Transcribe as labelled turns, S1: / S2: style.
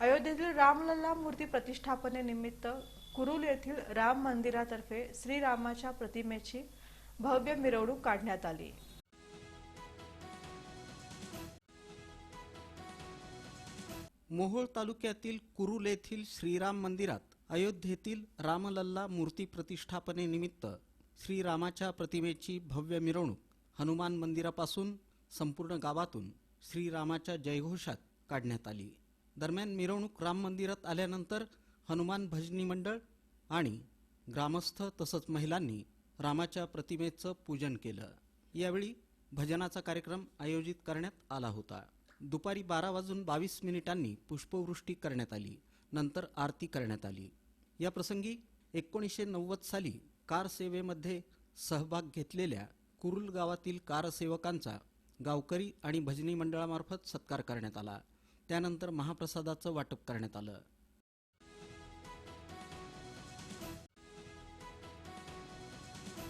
S1: अयोध्येतील रामलल्ला मूर्ती प्रतिष्ठापनेनिमित्त कुरुल येथील राम मंदिरातर्फे श्रीरामाच्या प्रतिमेची भव्य मिरवणूक काढण्यात आली.
S2: मोहोळ तालुक्यातील कुरुल येथील श्रीराम मंदिरात अयोध्येतील रामलल्ला मूर्ती प्रतिष्ठापनेनिमित्त श्रीरामाच्या प्रतिमेची भव्य मिरवणूक हनुमान मंदिरापासून संपूर्ण गावातून श्रीरामाच्या जयघोषात काढण्यात आली. दरम्यान मिरवणूक राम मंदिरात आल्यानंतर हनुमान भजनी मंडळ आणि ग्रामस्थ तसंच महिलांनी रामाच्या प्रतिमेचं पूजन केलं. यावेळी भजनाचा कार्यक्रम आयोजित करण्यात आला होता. दुपारी बारा वाजून बावीस मिनिटांनी पुष्पवृष्टी करण्यात आली. नंतर आरती करण्यात आली. या प्रसंगी एकोणीसशे नव्वद साली कार सेवेमध्ये सहभाग घेतलेल्या कुरुल गावातील कारसेवकांचा गावकरी आणि भजनी मंडळामार्फत सत्कार करण्यात आला. त्यानंतर महाप्रसादाचं वाटप करण्यात आलं.